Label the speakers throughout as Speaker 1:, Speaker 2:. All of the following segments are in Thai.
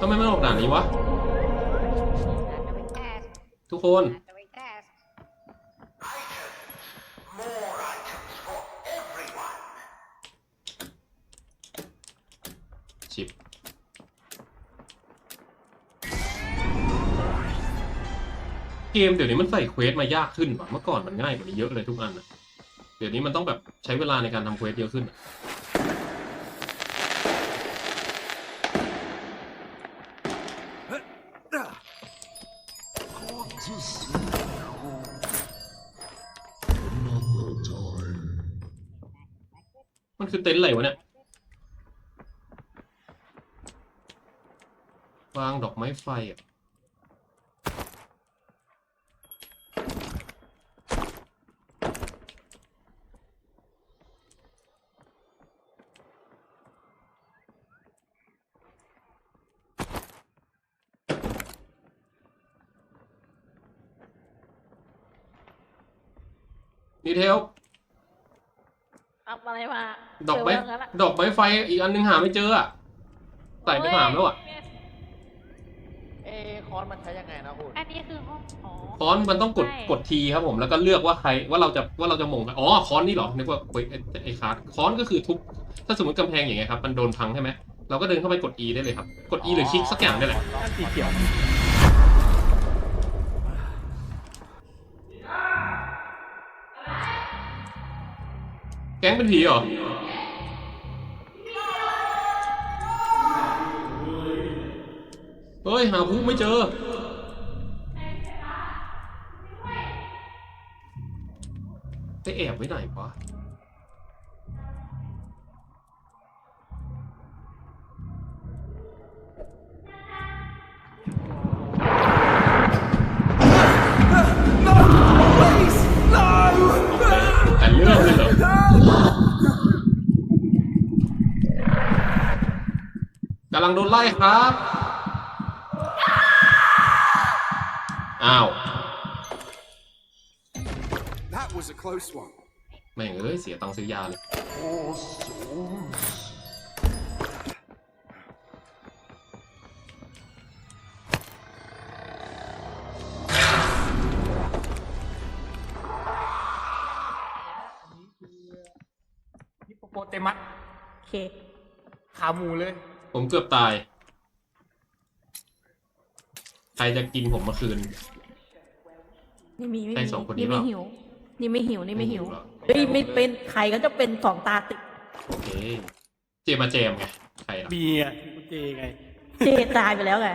Speaker 1: ทำไมไม่ออกด่านนี้วะ ทุกคน ชิป เกมเดี๋ยวนี้มันใส่เควสมายากขึ้นว่ะเมื่อก่อนมันง่ายกว่านี้เยอะเลยทุกอันอะเดี๋ยวนี้มันต้องแบบใช้เวลาในการทำเควสเยอะขึ้นอะ มันคือเต็นท์อะไรวะเนี่ย วางดอกไม้ไฟอะดีเทล
Speaker 2: เอาอะไรมา
Speaker 1: ดอกไม้
Speaker 2: เจว่างั้นอะ
Speaker 1: ดอกไม้ไฟอีกอันนึงหาไม่เจออะใส่ไปถามแล้วอะ
Speaker 3: เอะคอนมันใช้ยังไงนะคุณ
Speaker 2: อันนี้คือห้องอ๋อ
Speaker 1: คอนมันต้องกด
Speaker 2: ใช่
Speaker 1: กดทีครับผมแล้วก็เลือกว่าใครว่าเราจะว่าเราจะหม่งอ๋อคอนนี่เหรอนึกว่าเฮ้ยไอ้ไอ้คาร์ดคอนก็คือทุบถ้าสมมติกำแพงอย่างเงี้ยครับมันโดนพังใช่ไหมเราก็เดินเข้าไปกด E ได้เลยครับกด E หรือคลิกสักอย่างได้แหละ
Speaker 4: นั่นสีเขียว
Speaker 1: แก๊งเป็นผีเหรอ เฮ้ย หาผู้ไม่เจอ ไปแอบไว้ไหนวะ ลังโดนไล่ครับ อ้าว
Speaker 5: That was a close one.
Speaker 1: แม่งเอ้ย เสียตังค์ซื้อยาเลย
Speaker 4: ฮิปโปโปเตมัส
Speaker 2: โอเค
Speaker 4: ขาหมูเลย
Speaker 1: ผมเกือบตาย ใครจะกินผมเมื่อคืน
Speaker 2: นี่มีไม่
Speaker 1: ใช่
Speaker 2: มี
Speaker 1: สองคนนี้
Speaker 2: นี่ไม่
Speaker 1: เปล่า
Speaker 2: หิว นี่ไม่หิว นี่ไม่หิว
Speaker 1: ไม่หิวเหรอ
Speaker 2: เฮ้ยไม่เป็นใครก็จะเป็นสองตาติด
Speaker 1: โอเคเจมาเจมไงใครล่ะ
Speaker 4: บีอะกูเจไง
Speaker 2: เจตายไปแล้วไง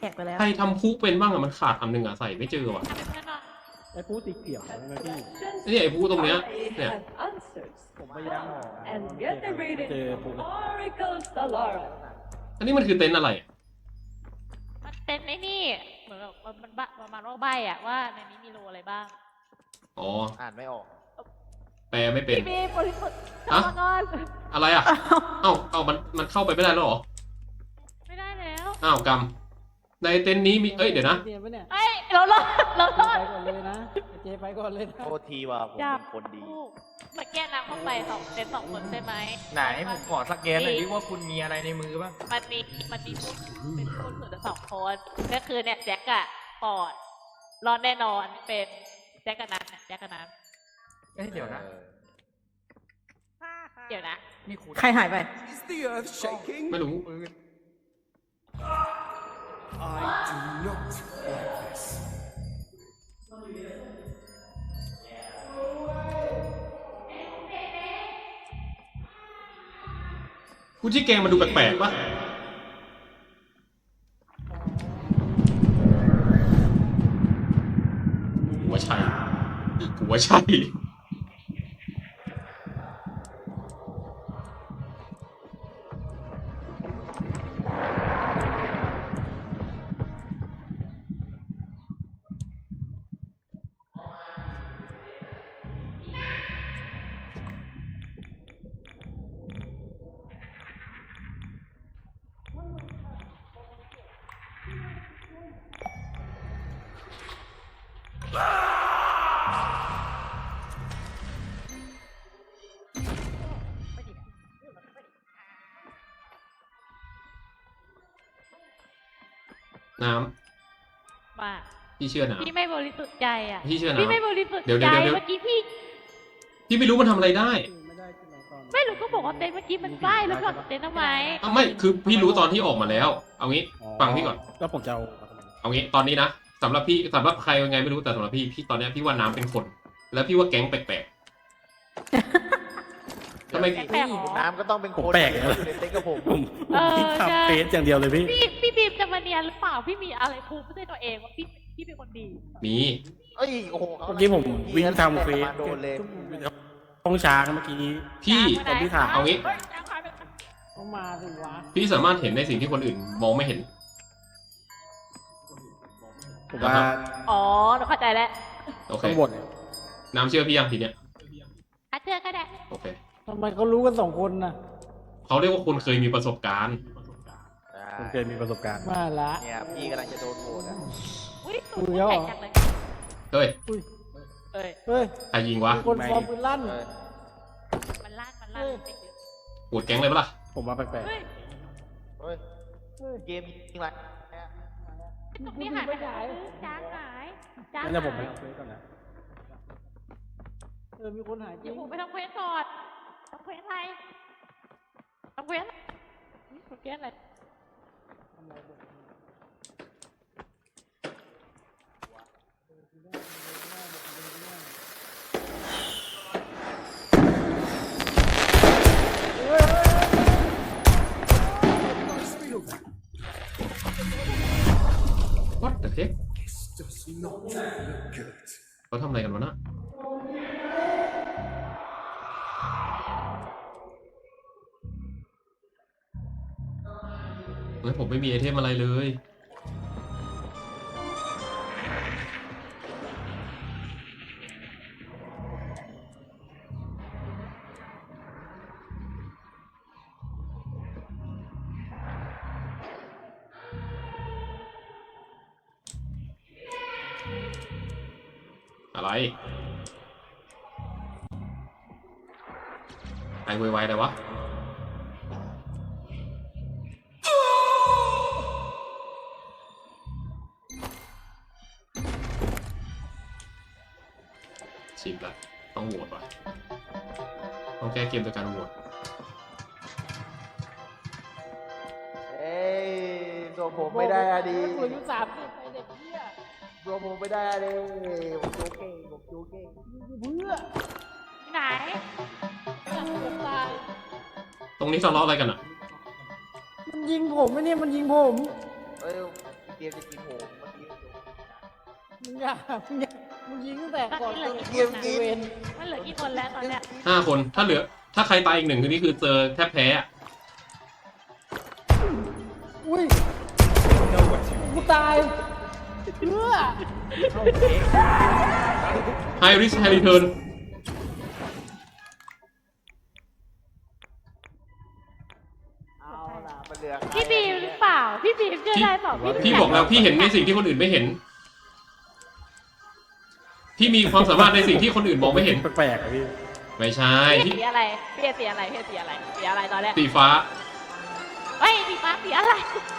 Speaker 2: แตกไปแล้ว
Speaker 1: ใครทำพุเป็นบ้างอะมันขาดอันหนึ่งอะใส่ไม่เจอว่ะ
Speaker 4: ไอ้ผู้สีเขียวใช่ไหมพี่
Speaker 1: นี่ไอ้พุตรงเนี้ย เนี่ย
Speaker 6: have answers.
Speaker 4: ผม พยายามหา
Speaker 6: And
Speaker 4: เจอ
Speaker 6: generated
Speaker 4: เจอปุ๊บ
Speaker 6: Oracle Solara.
Speaker 1: อันนี้มันคือเต็นท์อะไรอะ
Speaker 2: มันเป็นไอ้นี่เหมือนแบบมันมันบะประมาณว่าใบอะว่าในนี้มีโลอะไรบ้าง
Speaker 1: อ๋อ
Speaker 3: อ่านไม่ออก
Speaker 1: แปลไม่เป็น
Speaker 2: พี่บีบริสุทธิ์
Speaker 1: ฮะ
Speaker 2: เข้ามาก่อน
Speaker 1: อะไรอะเอ้าเอ้ามัน มันเข้าไปไม่ได้แล้วเหรอ
Speaker 2: ไม่ได้แล้ว
Speaker 1: อ้าวกรรมในเต็นท์นี้มี เอ้ย เดี๋ยวนะ
Speaker 4: เจปะเนี่ย
Speaker 2: เอ้ยเรารอดเรารอด
Speaker 4: ไปก่อนเลยนะเจไปก่อนเลยนะ
Speaker 3: โทษทีว่าผม
Speaker 2: จับ
Speaker 3: เป็นคนดี
Speaker 2: ลูก เมื่อกี้นางเข้าไปสองเป็นสองคนใช่ไหม
Speaker 7: ไหนผมขอสแกนหน่อยดิว่าคุณมีอะไรในมือบ้าง
Speaker 2: มันมีมันมีผู้เป็นคนเหลือสองคน ก็คือเนี่ยแจ็คอะปอด รอดแน่นอนเป็นแจ็คกับนัทเนี่ยแจ็คกับนัท
Speaker 7: เอ้ยเดี๋ยวนะ
Speaker 2: เดี๋ยวนะ
Speaker 7: นี่คุณ
Speaker 2: ใครหายไป
Speaker 5: Is the earth shaking?
Speaker 1: ไม่รู้
Speaker 7: ปืน
Speaker 5: I do not like this.
Speaker 1: กูที่แกงมาดูแปลกๆปะกูว่าใช่กูว่าใช่ น้
Speaker 2: มาำ
Speaker 1: พี่เชื่อน้
Speaker 2: พี่ไม่บริสุทธิ์ใจอะำ
Speaker 1: พี่เชื่อ
Speaker 2: พี่ไม่
Speaker 1: น้ำ
Speaker 2: บริสุทธิ์
Speaker 1: เดี๋ยว
Speaker 2: ใจ
Speaker 1: เดี๋ยวเดี๋ยว
Speaker 2: เมื่อกี้พี่
Speaker 1: พี่ไม่รู้มันทำอะไรได้
Speaker 4: ไม่ได้ที่ไหนตอน
Speaker 2: ไม่รู้ก็บอกว่าเต้นเมื่อกี้มันใบ้แล้วพี่บอกเต้นทำไม
Speaker 1: อ้าวไม่คือพี่รู้ตอนที่ออกมาแล้ว เอางี้ ฟังพี่ก่อน
Speaker 4: แล้วผมจะเอามาทำไม
Speaker 1: เอางี้ตอนนี้นะสำหรับพี่สำหรับใครยังไงไม่รู้แต่สำหรับพี่พี่ตอนเนี้ยพี่ว่าน้ำเป็นคน แล้วพี่ว่าแก๊งแปลกๆ ทำไม
Speaker 2: แปลกๆหรอ
Speaker 3: น้ำก็ต้องเป็น
Speaker 4: ผม
Speaker 3: คน
Speaker 4: แปลก
Speaker 3: อยู่
Speaker 4: เลย
Speaker 3: ในเต็นท์กับผม
Speaker 4: ผม
Speaker 2: เออ
Speaker 4: พี่
Speaker 2: ใช่
Speaker 4: ทำเฟซอย่างเดียวเลยพี่
Speaker 2: พี่พี่บีมจะมาเนียนหรือเปล่าพี่มีอะไรพูดไม่ใช่ตัวเองว่าพี่พี่เป็นคนดี
Speaker 1: มี
Speaker 3: เอ้ยโอ้โหขา
Speaker 4: เมื่อกี้ผมวิ่งทำเฟซ
Speaker 3: โดนเลย
Speaker 4: ต้องช้างเมื่อกี้
Speaker 1: พี่
Speaker 4: ตอนที่ถาม
Speaker 1: เอางี้
Speaker 2: ฮ้ยช้างหายไปไหน
Speaker 4: ต้องมาสิวะ
Speaker 1: พี่สามารถเห็นในสิ่งที่คนอื่นมองไม่เห็น
Speaker 4: ผมว่า
Speaker 2: อ๋อหนูเข้าใจแล้ว
Speaker 1: โอเค
Speaker 4: ต้องบ่น
Speaker 1: น้ำเชื่อพี่ยังทีเนี้ย
Speaker 2: อะเจอก็ได้
Speaker 1: โอเค
Speaker 4: ทำไมเขารู้กันสองคนนะ
Speaker 1: เขาเรียกว่าคนเคยมีประสบการณ์
Speaker 4: ผมเคยมีประสบการณ์ มาละ
Speaker 3: เนี่ยพี่กำลังจะโดนโหวตอะ
Speaker 2: อุ้ยหนู
Speaker 4: อุ้
Speaker 2: พูด
Speaker 4: ยเหรอ
Speaker 2: แปลกจังเลย
Speaker 1: เฮ้ย
Speaker 2: เอ้ย
Speaker 4: เฮ้ย
Speaker 1: ใครยิงวะ
Speaker 4: คนฟอร์มปืนลั่น
Speaker 3: เออ
Speaker 2: มันลั่นมันลั่นจริง
Speaker 1: ปวดแก๊งเลยปะล่ะ
Speaker 4: ผมว่าแปลก
Speaker 2: ๆเฮ้ย
Speaker 3: เฮ้ยเกมจริงไหม
Speaker 2: ตรงนี้หายไปไหนจ้างหายจ้าง
Speaker 4: ๆงั้น
Speaker 2: หา
Speaker 4: เดี๋ยวผมไป
Speaker 2: ย
Speaker 4: เอาเฟซก่อนนะ เออ มีคนหายจริ
Speaker 2: เดี๋ยว
Speaker 4: ง
Speaker 2: ผมไปทำเควสก่อนทำเควสอะไรทำเควสอืมทำเควสอะไร
Speaker 1: เทค
Speaker 5: This does not look good.
Speaker 1: เขาทำอะไรกันวะน่ะ ผมไม่มีไอเทมอะไรเลย อะไรไอไวๆเลยวะ ต้องโหวตว่ะต้องแก้เกมโดยการโหวต
Speaker 3: เอ้ยตัวผมไม่ได้อะดี
Speaker 4: ผมอายุสามสิบไปเด็กเหี้ย
Speaker 3: ตัวผมไม่ได้อะดีผมโจเก่งผมโจเก่ง
Speaker 4: เพื่อ
Speaker 2: ที่ไหน
Speaker 4: ผมตาย
Speaker 1: ตรงนี้ทะเลาะอะไรกันอะ
Speaker 4: มันยิงผมไม่เนี่ยมันยิงผม
Speaker 3: เอ้ยเกมจะกินผมเมื่อกี้
Speaker 4: มึงอย่ามึงอย่า มึงยิงตั้งแต่ก่อน
Speaker 2: ตอนนี้
Speaker 3: เก
Speaker 2: เหลือ
Speaker 3: ม
Speaker 2: กี่
Speaker 3: เก
Speaker 2: คน
Speaker 3: ม
Speaker 2: นะมันเหลือกี่คนแล้วตอนเนี้ย
Speaker 1: ห้าคน ถ้าเหลือ ถ้าใครตายอีกหนึ่งคือนี่คือเจอแทบแพ้อะ
Speaker 4: อุ้ยกูตายเพื่อ
Speaker 1: ไฮริสไฮรีเทิร์น
Speaker 3: เอาล่ะมันเหลือใคร
Speaker 2: พี่บีมหรือเปล่า พี่บีมเชื่อได้เปล่าพี่
Speaker 1: พี่บอกแล้วพี่เห็นในสิ่งที่คนอื่นไม่เห็น พี่มีความสามารถในสิ่งที่คนอื่นมองไม่เห็น
Speaker 4: แปลกๆอะพี่
Speaker 1: ไม่ใช่
Speaker 2: พี่
Speaker 1: ที่
Speaker 2: สีอะไรพี่สีอะไรพี่สีอะไรสีอะไรตอนแรก
Speaker 1: สีฟ้า
Speaker 2: เฮ้ยสีฟ้าสีอะไร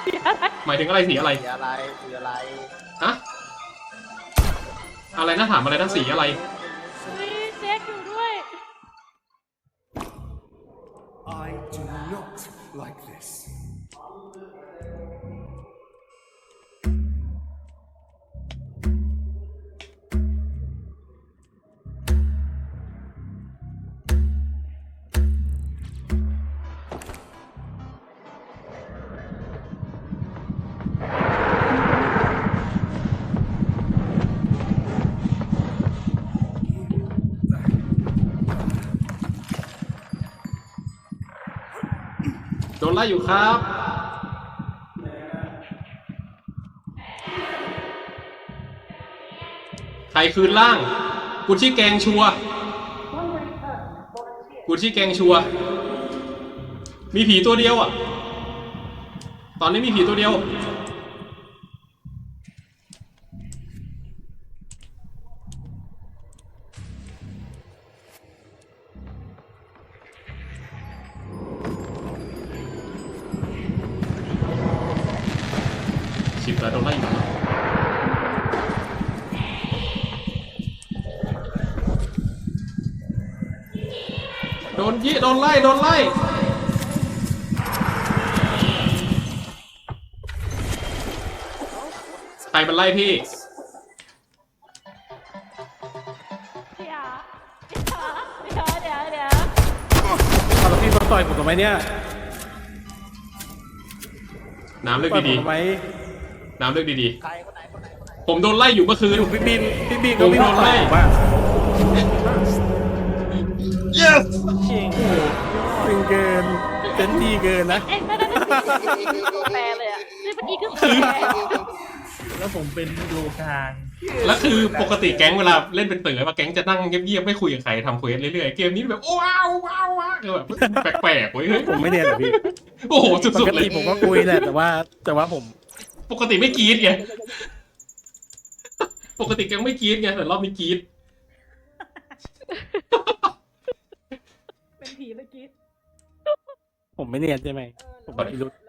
Speaker 2: สีอะไร
Speaker 1: หมายถึงอะไรสีอะไร
Speaker 3: สีอะไรสีอะไร
Speaker 1: ฮะอะไรนะถามอะไรนะสีอะไร
Speaker 2: เฮ้ยแจ็คอยู่ด้วย
Speaker 5: I do not like this.
Speaker 1: โดนไล่อยู่ครับใครคืนล่าง กูชี่แกงชัว กูชี่แกงชัว มีผีตัวเดียวอะ ตอนนี้มีผีตัวเดียว ชิบแล้วโดนยู่แล้วโดนยี่โดนไล่โดนไล่ใครมันไล่พี่
Speaker 2: เดี๋ยวเดี๋ยวเดี๋ยวเดี๋ยว
Speaker 4: เอาแล้วพี่มาต่อยผมทำไมเนี่ย
Speaker 1: น้ำเลือก
Speaker 4: ต่อยผ
Speaker 1: ดี
Speaker 4: ทำไม
Speaker 1: ๆ น้ำเลือกดี
Speaker 3: ใครคนไหนคนไหนคนไหน
Speaker 1: ๆ ผมโดนไล่อยู่เมื่อคืน
Speaker 4: อยู่พี่บีมพี่บีมก็วิ่งมาต่อยผมว่า
Speaker 1: yes
Speaker 4: จริงจริงเกินเต็มที่เกินนะ
Speaker 2: เอ๊ะนั่นนั่นนั่นแฟร์เลยอะนี่เมื่อกี้คือแฟร์
Speaker 7: แล้วผมเป็นโลกลาง
Speaker 1: แล้วคือปกติแก๊งเวลาเล่นเป็นเต๋อมาแก๊งจะนั่งเงียบๆไม่คุยกับใครทำเควสเรื่อยๆ เกมนี้แบบว้าวว้าวว้าวคือแบบแปลกๆเว้ยเฮ้ย
Speaker 4: ผมไม่เนียนเหรอพี่
Speaker 1: โอ้โห
Speaker 4: ป
Speaker 1: สุด
Speaker 4: ก
Speaker 1: ๆเล
Speaker 4: ติ
Speaker 1: ย
Speaker 4: ผมก็คุยแหละแต่ว่าแต่ว่าผม
Speaker 1: ปกติไม่กรี๊ดไง ปกติแก๊งไม่กรี๊ดไงแต่รอบนี้กรี๊ด
Speaker 6: เป็นผีเมื่อกี้
Speaker 4: ผมไม่เนียนใช่ไหม ผมไม่รู้
Speaker 6: แล้ว